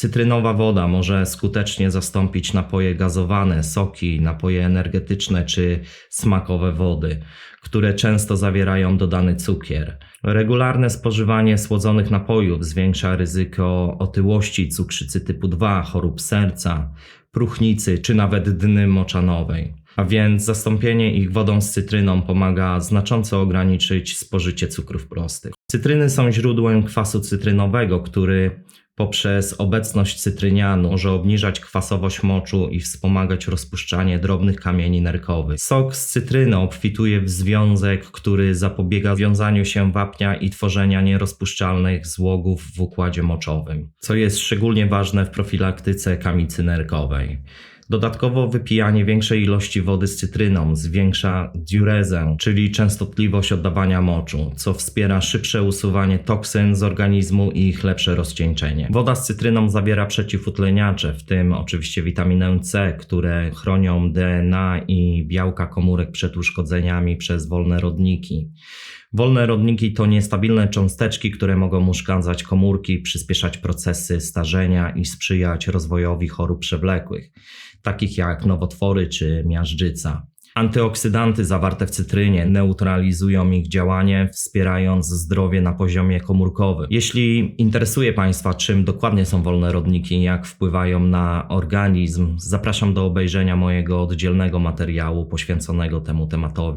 Cytrynowa woda może skutecznie zastąpić napoje gazowane, soki, napoje energetyczne czy smakowe wody, które często zawierają dodany cukier. Regularne spożywanie słodzonych napojów zwiększa ryzyko otyłości, cukrzycy typu 2, chorób serca, próchnicy czy nawet dny moczanowej. A więc zastąpienie ich wodą z cytryną pomaga znacząco ograniczyć spożycie cukrów prostych. Cytryny są źródłem kwasu cytrynowego, który poprzez obecność cytrynianu może obniżać kwasowość moczu i wspomagać rozpuszczanie drobnych kamieni nerkowych. Sok z cytryny obfituje w związek, który zapobiega wiązaniu się wapnia i tworzenia nierozpuszczalnych złogów w układzie moczowym, co jest szczególnie ważne w profilaktyce kamicy nerkowej. Dodatkowo wypijanie większej ilości wody z cytryną zwiększa diurezę, czyli częstotliwość oddawania moczu, co wspiera szybsze usuwanie toksyn z organizmu i ich lepsze rozcieńczenie. Woda z cytryną zawiera przeciwutleniacze, w tym oczywiście witaminę C, które chronią DNA i białka komórek przed uszkodzeniami przez wolne rodniki. Wolne rodniki to niestabilne cząsteczki, które mogą uszkadzać komórki, przyspieszać procesy starzenia i sprzyjać rozwojowi chorób przewlekłych, takich jak nowotwory czy miażdżyca. Antyoksydanty zawarte w cytrynie neutralizują ich działanie, wspierając zdrowie na poziomie komórkowym. Jeśli interesuje Państwa, czym dokładnie są wolne rodniki i jak wpływają na organizm, zapraszam do obejrzenia mojego oddzielnego materiału poświęconego temu tematowi.